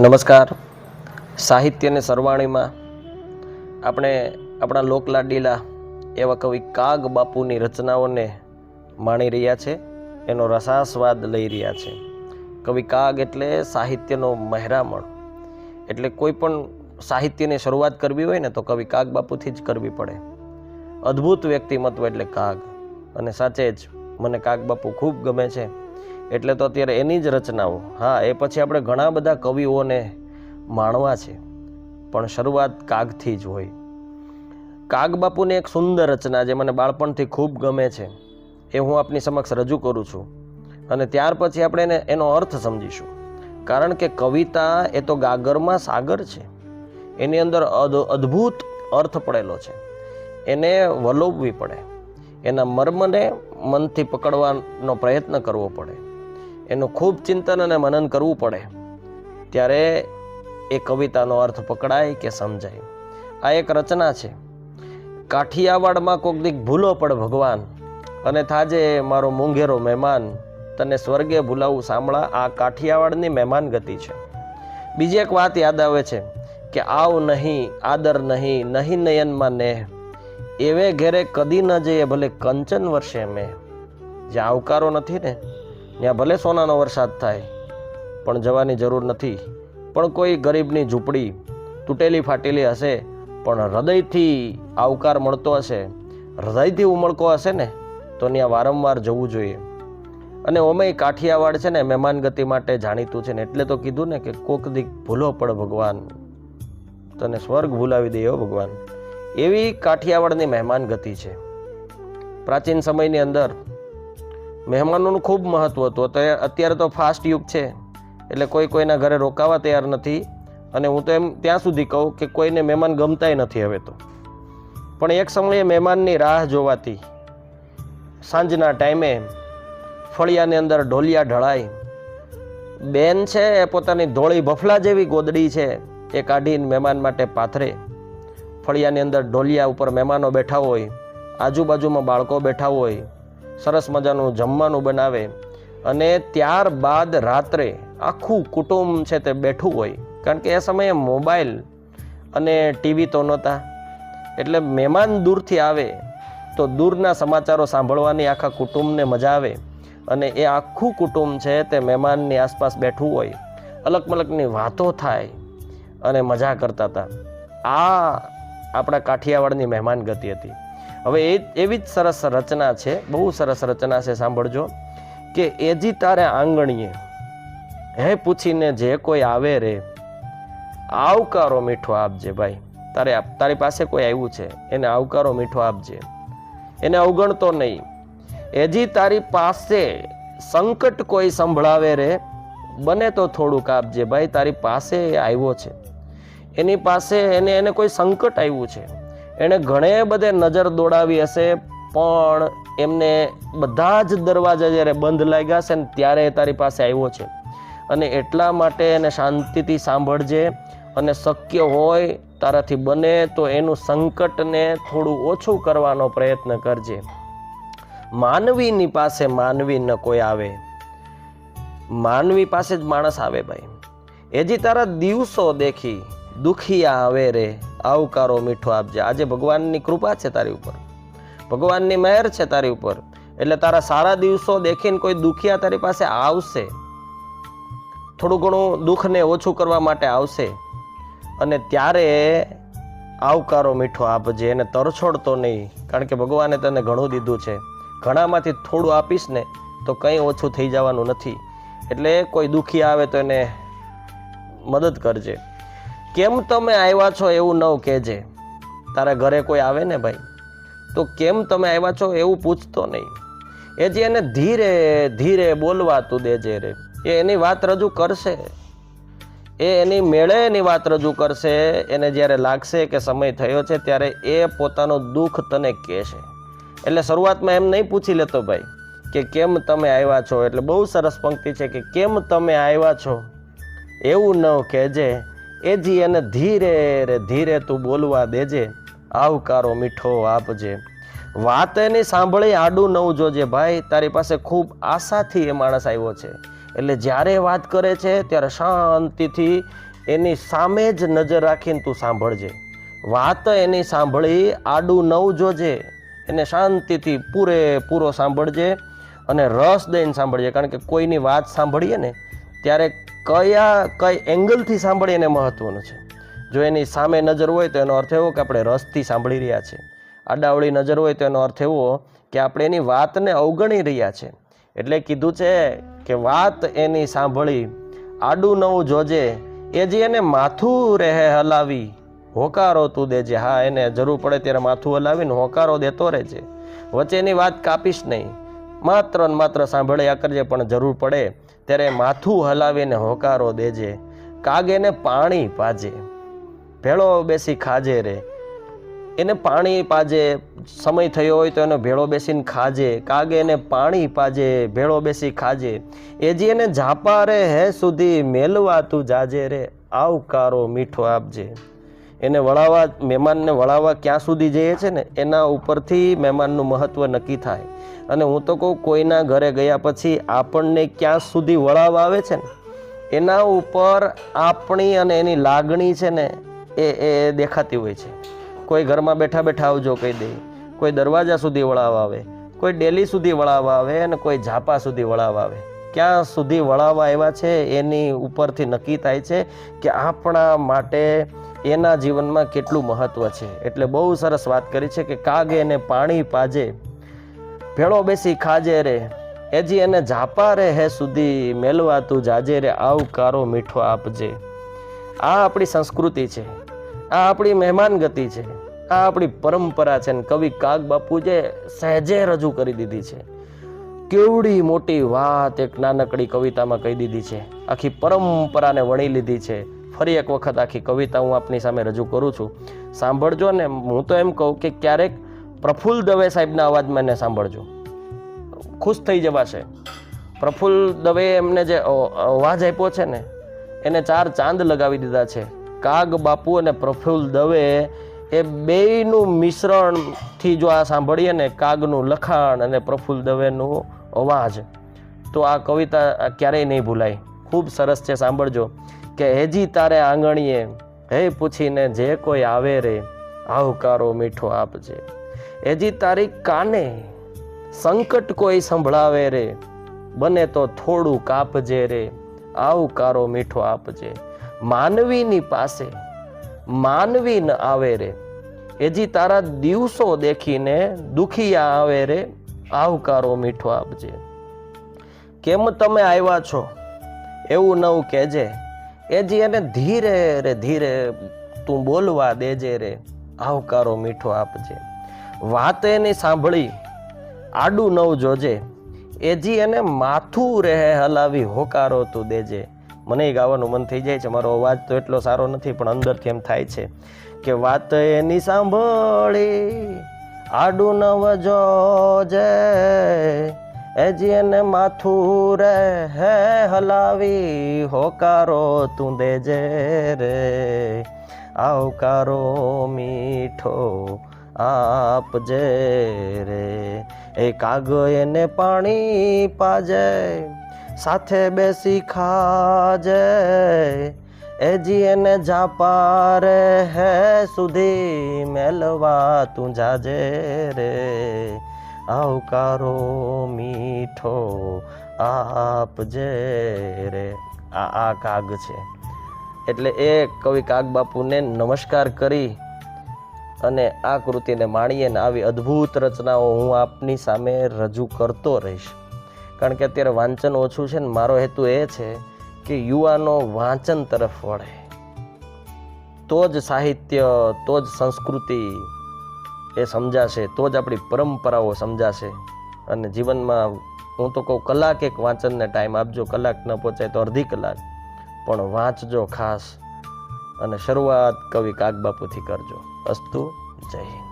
નમસ્કાર. સાહિત્યને સરવાણીમાં આપણે આપણા લોકલાડીલા એવા કવિ કાગ બાપુની રચનાઓને માણી રહ્યા છે, એનો રસાસ્વાદ લઈ રહ્યા છે. કવિ કાગ એટલે સાહિત્યનો મહેરામણ. એટલે કોઈ પણ સાહિત્યની શરૂઆત કરવી હોય ને તો કવિ કાગ બાપુથી જ કરવી પડે. અદ્ભુત વ્યક્તિમત્વ એટલે કાગ. અને સાચે જ મને કાગ બાપુ ખૂબ ગમે છે. એટલે તો અત્યારે એની જ રચનાઓ. હા, એ પછી આપણે ઘણા બધા કવિઓને માણવા છે. પણ શરૂઆત કાગથી જ હોય. કાગ બાપુની એક સુંદર રચના જે મને બાળપણથી ખૂબ ગમે છે, એ હું આપની સમક્ષ રજૂ કરું છું. અને ત્યાર પછી આપણે એને, એનો અર્થ સમજીશું. કારણ કે કવિતા એ તો ગાગરમાં સાગર છે. એની અંદર અદ- અદ્ભુત અર્થ પડેલો છે. એને વલોવવી પડે. એના મર્મને મનથી પકડવાનો પ્રયત્ન કરવો પડે. એનું ખૂબ ચિંતન અને મનન કરવું પડે. ત્યારે એ કવિતાનો અર્થ પકડાય કે સમજાય. આ એક રચના છે. કાઠિયાવાડમાં કોક દીક ભૂલો પડ ભગવાન. અને થાજે મારો મુંઘેરો મહેમાન. તને સ્વર્ગે ભૂલાવું સાંભળા આ કાઠિયાવાડની મહેમાન ગતિ છે. બીજી એક વાત યાદ આવે છે કે આવ નહીં, આદર નહીં નહીં નયનમાં ને એવે ઘેરે કદી ન જઈએ ભલે કંચન વર્ષે મેં. જે આવકારો નથી ને ત્યાં ભલે સોનાનો વરસાદ થાય, પણ જવાની જરૂર નથી. પણ કોઈ ગરીબની ઝૂંપડી તૂટેલી ફાટેલી હશે, પણ હૃદયથી આવકાર મળતો હશે, હૃદયથી ઉમળકો હશે ને, તો ત્યાં વારંવાર જવું જોઈએ. અને ઓમેય કાઠિયાવાડ છે ને, મહેમાન ગતિ માટે જાણીતું છે ને, એટલે તો કીધું ને કે કોક દીક ભૂલો પડ ભગવાન. તને સ્વર્ગ ભૂલાવી દે હો ભગવાન. એવી કાઠિયાવાડની મહેમાન ગતિ છે. પ્રાચીન સમયની અંદર મહેમાનોનું ખૂબ મહત્ત્વ હતું. અત્યારે અત્યારે તો ફાસ્ટ યુગ છે. એટલે કોઈ કોઈના ઘરે રોકાવા તૈયાર નથી. અને હું તો એમ ત્યાં સુધી કહું કે કોઈને મહેમાન ગમતાય નથી હવે તો. પણ એક સમયે મહેમાનની રાહ જોવાતી સાંજના ટાઈમે ફળિયાની અંદર ઢોલિયા ઢળાય. બેન છે એ પોતાની ધોળી બફલા જેવી ગોદડી છે એ કાઢીને મહેમાન માટે પાથરે. ફળિયાની અંદર ઢોલિયા ઉપર મહેમાનો બેઠા હોય, આજુબાજુમાં બાળકો બેઠા હોય સરસ મજાનું જમવાનું બનાવે અને ત્યારબાદ રાત્રે આખું કુટુંબ છે તે બેઠું હોય. કારણ કે એ સમયે મોબાઈલ અને ટીવી તો નહોતા. એટલે મહેમાન દૂરથી આવે તો દૂરના સમાચારો સાંભળવાની આખા કુટુંબને મજા આવે અને એ આખું કુટુંબ છે તે મહેમાનની આસપાસ બેઠું હોય. અલગ મલકની વાતો થાય અને મજા કરતા હતા. આ આપણા કાઠિયાવાડની મહેમાન ગતિ હતી. હવે એ એવી જ સરસ રચના છે, બહુ સરસ રચના છે, સાંભળજો, કે એજી તારે આંગણીએ, હે પૂછીને જે કોઈ આવે રે, આવકારો મીઠો આપજે ભાઈ, તારે તારી પાસે કોઈ આવ્યું છે, એને આવકારો મીઠો આપજે, એને અવગણતો નહીં. એજી તારી પાસે સંકટ કોઈ સંભળાવે રે, બને તો થોડુંક આપજે ભાઈ, તારી પાસે આવ્યો છે, એની પાસે એને એને કોઈ સંકટ આવ્યું છે. એણે ઘણે બધે નજર દોડાવી હશે, પણ એમને બધા જ દરવાજા જ્યારે બંધ લાગ્યા છે ને ત્યારે એ તારી પાસે આવ્યો છે. અને એટલા માટે એને શાંતિથી સાંભળજે અને શક્ય હોય તારાથી બને તો એનું સંકટને થોડું ઓછું કરવાનો પ્રયત્ન કરજે. માનવીની પાસે માનવી ન કોઈ આવે. માનવી પાસે જ માણસ આવે ભાઈ. એજી તારા દિવસો દેખી દુખિયા આવે રે. આવકારો મીઠો આપજે. આજે ભગવાનની કૃપા છે તારી ઉપર. ભગવાનની મહેર છે તારી ઉપર. એટલે તારા સારા દિવસો દેખીને કોઈ દુખિયા તારી પાસે આવશે. થોડું ઘણું દુઃખને ઓછું કરવા માટે આવશે. અને ત્યારે આવકારો મીઠો આપજે એને તરછોડતો નહીં. કારણ કે ભગવાને તને ઘણું દીધું છે. ઘણામાંથી થોડું આપીશ ને તો કંઈ ઓછું થઈ જવાનું નથી. એટલે કોઈ દુઃખી આવે તો એને મદદ કરજે. કેમ તમે આવ્યા છો એવું ન કહેજે. તારા ઘરે કોઈ આવે ને ભાઈ? તો કેમ તમે આવ્યા છો એવું પૂછતો નહીં. એ જે એને ધીરે ધીરે બોલવા તું દેજે રે. એ એની વાત રજૂ કરશે. એ એની મેળે એની વાત રજૂ કરશે. એને જ્યારે લાગશે કે સમય થયો છે ત્યારે એ પોતાનું દુઃખ તને કહેશે. એટલે શરૂઆતમાં એમ નહીં પૂછી લેતો ભાઈ કે કેમ તમે આવ્યા છો? એટલે બહુ સરસ પંક્તિ છે કે કેમ તમે આવ્યા છો? એવું ન કહેજે. એ જી એને ધીરે રે, ધીરે તું બોલવા દેજે, આવકારો મીઠો આપજે. વાત એની સાંભળી આડું નવું જોજે, ભાઈ, તારી પાસે ખૂબ આશાથી એ માણસ આવ્યો છે. એટલે જ્યારે વાત કરે છે, ત્યારે શાંતિથી એની સામે જ નજર રાખીને તું સાંભળજે. વાત એની સાંભળી, આડું નવ જોજે, એને શાંતિથી પૂરેપૂરો સાંભળજે અને રસ દઈને સાંભળજે. કારણ કે કોઈની વાત સાંભળીએ ને, ત્યારે કયા, કઈ એંગલથી સાંભળીએ એને મહત્વનું છે? જો એની સામે નજર હોય તો એનો અર્થ એવો કે આપણે રસથી સાંભળી રહ્યા છે આડાવળી નજર હોય તો એનો અર્થ એવો કે આપણે એની વાતને અવગણી રહ્યા છે એટલે કીધું છે કે વાત એની સાંભળી, આડું નવું જોજે, એ જે એને માથું રહે હલાવી, હોકારો તું દેજે. હા, એને જરૂર પડે ત્યારે માથું હલાવીને હોકારો દેતો રહેજે. વચ્ચેની વાત કાપીશ નહીં. માત્ર ને માત્ર સાંભળ્યા કરજે, પણ જરૂર પડે ત્યારે માથું હલાવીને હોકારો દેજે કાગ એને પાણી પાજે. ભેળો બેસી ખાજે રે. એને પાણી પાજે, સમય થયો હોય તો એનો ભેળો બેસીને ખાજે કાગે એને પાણી પાજે, ભેળો બેસી ખાજે. એ જે એને ઝાપા રે હે સુધી મેલવા તું જાજે રે, આવકારો મીઠો આપજે. એને વળાવવા, મહેમાનને વળાવવા ક્યાં સુધી જઈએ છે ને, એના ઉપરથી મહેમાનનું મહત્ત્વ નક્કી થાય. અને હું તો કહું, કોઈના ઘરે ગયા પછી આપણને ક્યાં સુધી વળાવવા આવે છે ને, એના ઉપર આપણી અને એની લાગણી છે ને, એ એ દેખાતી હોય છે. કોઈ ઘરમાં બેઠા બેઠા આવજો કહી દે, કોઈ દરવાજા સુધી વળાવવા આવે, કોઈ ડેલી સુધી વળાવવા આવે અને કોઈ ઝાપા સુધી વળાવવા આવે. ક્યાં સુધી વળાવવા આવ્યા છે એની ઉપરથી નક્કી થાય છે કે આપણા માટે એના જીવનમાં કેટલું મહત્વ છે? એટલે બહુ સરસ વાત કરી છે કે કાગે એને પાણી પાજે, ભેળો બેસી ખાજે રે, એજી એને ઝાપા રે હે સુધી મેલવા તું જાજે રે આવકારો મીઠો આપજે. આ આપણી સંસ્કૃતિ છે, આ આપણી મહેમાન ગતિ છે, આ આપણી પરંપરા છે ને કવિ કાગ બાપુજે સહેજે રજૂ કરી દીધી છે. કેવડી મોટી વાત એક નાનકડી કવિતામાં કહી દીધી છે. આખી પરંપરાને વણી લીધી છે. ફરી એક વખત આખી કવિતા હું આપની સામે રજૂ કરું છું. સાંભળજો ને હું તો એમ કહું કે ક્યારેક પ્રફુલ્લ દવે સાહેબના અવાજમાં એને સાંભળજો. ખુશ થઈ જવાશે પ્રફુલ્લ દવે એમને જે અવાજ આપ્યો છે ને, એને ચાર ચાંદ લગાવી દીધા છે. કાગ બાપુ અને પ્રફુલ્લ દવે એ બેયનું મિશ્રણથી જો આ સાંભળીએ ને, કાગનું લખાણ અને પ્રફુલ્લ દવેનું અવાજ, તો આ કવિતા ક્યારેય નહીં ભૂલાય. ખૂબ સરસ છે, સાંભળજો. કે હેજી તારે આંગણીએ હે પૂછીને જે કોઈ આવે રે, આવકારો મીઠો આપજે. હેજી તારી કાને સંકટ કોઈ સંભળાવે રે, બને તો થોડું કાપજે રે, આવકારો મીઠો આપજે. માનવીની પાસે માનવી ન આવે રે એજી તારા દિવસો દેખીને દુખિયા આવે રે, આવકારો મીઠો આપજે. કેમ તમે આવ્યા છો? એવું નવું કહેજે. એજી એને ધીરે રે, ધીરે તું બોલવા દેજે રે, આવકારો મીઠો આપજે. વાત એની સાંભળી, આડું નવ જોજે. એજી એને માથું રહે હલાવી હોકારો તું દેજે. મને ગાવાનું મન થઈ જાય છે, મારો અવાજ તો એટલો સારો નથી, પણ અંદરથી એમ થાય છે કે વાત એની સાંભળી, આડું નવ જોજે. એજી એને માથું રે હે હલાવી, હોકારો તું દેજે રે. આવકારો મીઠો આપજે રે. એ કાગ એને પાણી પાજે, સાથે બેસી ખાજે. એજી એને જાપા રે હે, સુધી મેલવા તું જાજે રે. આવકારો મીઠો આપજે રે. આ આ કાગ છે. એટલે એ કવિ કાગ બાપુને નમસ્કાર કરી અને આ કૃતિને માણીએ ને આવી અદ્ભુત રચનાઓ હું આપની સામે રજૂ કરતો રહીશ. કારણ કે અત્યારે વાંચન ઓછું છે ને મારો હેતુ એ છે કે યુવાનો વાંચન તરફ વળે. તો જ સાહિત્ય, તો જ સંસ્કૃતિ એ સમજાશે, તો જ આપણી પરંપરાઓ સમજાશે. અને જીવનમાં હું તો કહું, કલાક એક વાંચનને ટાઈમ આપજો. કલાક ન પહોંચાય તો અડધી કલાક. પણ વાંચજો ખાસ. અને શરૂઆત કવિ કાગબાપુથી કરજો. અસ્તુ, જય હિન્દ.